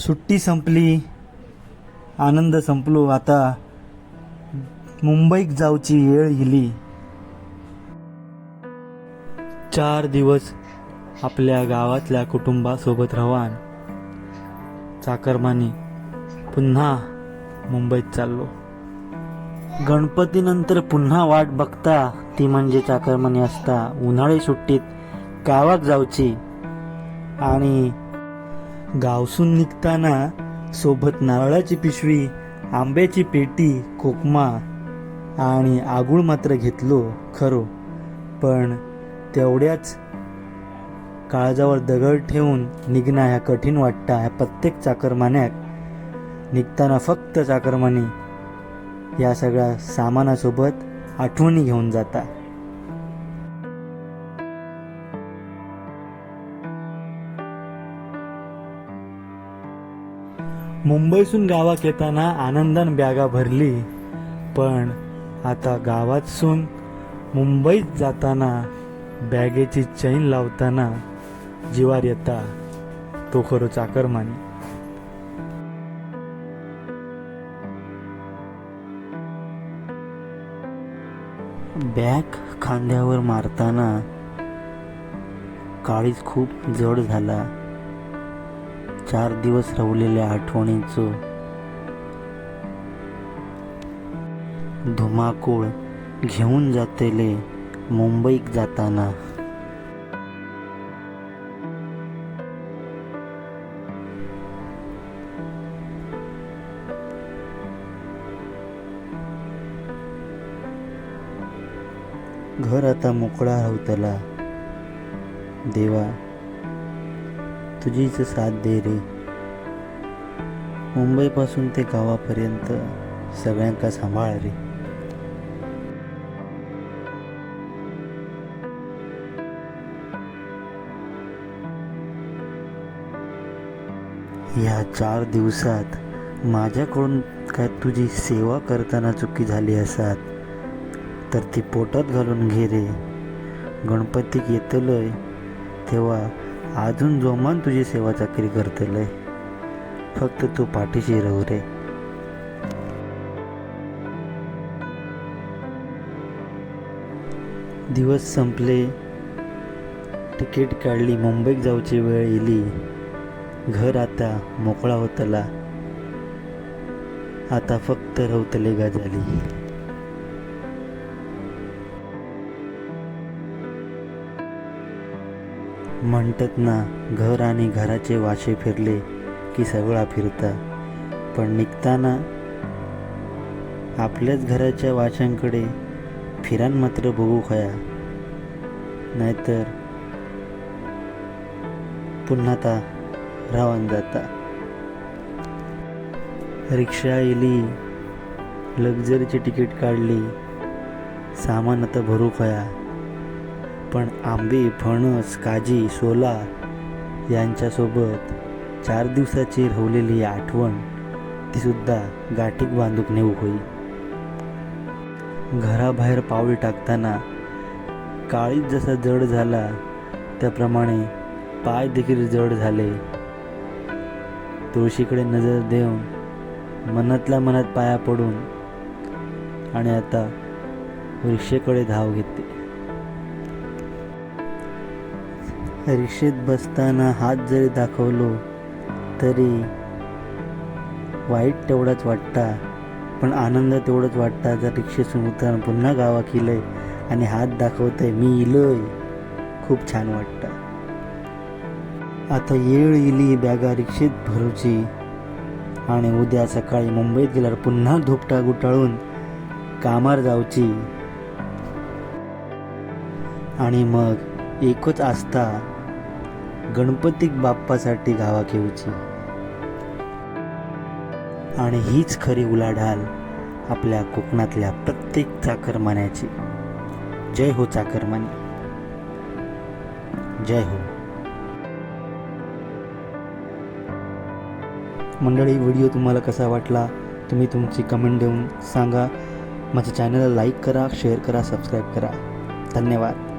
सुट्टी संपली आनंद संपलो आता मुंबईत जाऊची वेळ येली चार दिवस आपल्या गावातल्या कुटुंबासोबत रवान. चाकरमानी पुन्हा मुंबईत चाललो. गणपतीनंतर पुन्हा वाट बघता ती म्हणजे चाकरमानी असता. उन्हाळी सुट्टीत गावात जाऊची आणि गावसून निघताना सोबत नारळाची पिशवी आंब्याची पेटी कोकमा आणि आगुळ मात्र घेतलो खरो. पण तेवढ्याच काळजावर दगड ठेवून निघणं ह्या कठीण वाटता. ह्या प्रत्येक चाकरमान्याक निघताना फक्त चाकरमानी या सगळ्या सामानासोबत आठवणी घेऊन जाता. मुंबईसून गावात येताना आनंदान बॅगा भरली पण आता गावातसून मुंबईत जाताना बॅगेची चैन लावताना जिवार येता तो खरो चाकरमानी. बॅग खांद्यावर मारताना काळीज खूप जड झाला. चार दिवस रवलेल्या आठवणींचं धुमाकूळ घेऊन जातेले मुंबईक जाताना. घर आता मोकळा राहतला देवा तुझीच साथ दे रे. मुंबईपासून ते गावापर्यंत सगळ्यांका सांभाळ रे. ह्या चार दिवसात माझ्याकडून काय तुझी सेवा करताना चुकी झाली असात? तर ती पोटात घालून घे रे. गणपतीक येतलोय तेव्हा अजून जोमान तुझी सेवा चाकरी करतलंय फक्त तू पाठीशी राहू रे दिवस संपले तिकीट काढली मुंबईत जाऊची वेळ येली घर आता मोकळा होतला. आता फक्त रवतले गाजाली. म्हणतात ना घर आणि घराचे वाशे फिरले की सगळा फिरता. पण निघताना आपल्याच घराच्या वाशांकडे फिरान मात्र बघू खया. नाहीतर पुन्हा ता रावण जाता. रिक्षा येली लक्झरीची तिकीट काढली सामान आता भरू खया. पण आंबे फणस काजी सोला यांच्यासोबत चार दिवसाची रवलेली आठवण तीसुद्धा गाठीक बांधूक नेऊ होई. घराबाहेर पाऊल टाकताना काळीच जसा जड झाला त्याप्रमाणे पाय देखील जड झाले. तुळशीकडे नजर देऊन मनातल्या मनात पाया पडून आणि आता रिक्षेकडे धाव घेते रिक्षेत बसताना हात जरी दाखवलो तरी वाईट तेवढाच वाटता. पण आनंद तेवढंच वाटता. जर रिक्षेतून उतरताना पुन्हा गावात इलंय आणि हात दाखवतंय मी इलोय. खूप छान वाटतं. आता येळ इली बॅगा रिक्षेत भरूची आणि उद्या सकाळी मुंबईत गेल्यावर पुन्हा धोपटा गुटाळून कामार जाऊची. आणि मग एकच आस्था गणपतीक बाप्पासाठी गावाक घेऊची आणि हीच खरी उलाढाल आपल्या कोकणातल्या प्रत्येक चाकरमान्याची. जय हो चाकरमानी. जय हो. मंडळी व्हिडिओ तुम्हाला कसा वाटला तुम्ही तुमची कमेंट देऊन सांगा. माझ्या चॅनलला लाईक करा शेअर करा सबस्क्राईब करा. धन्यवाद.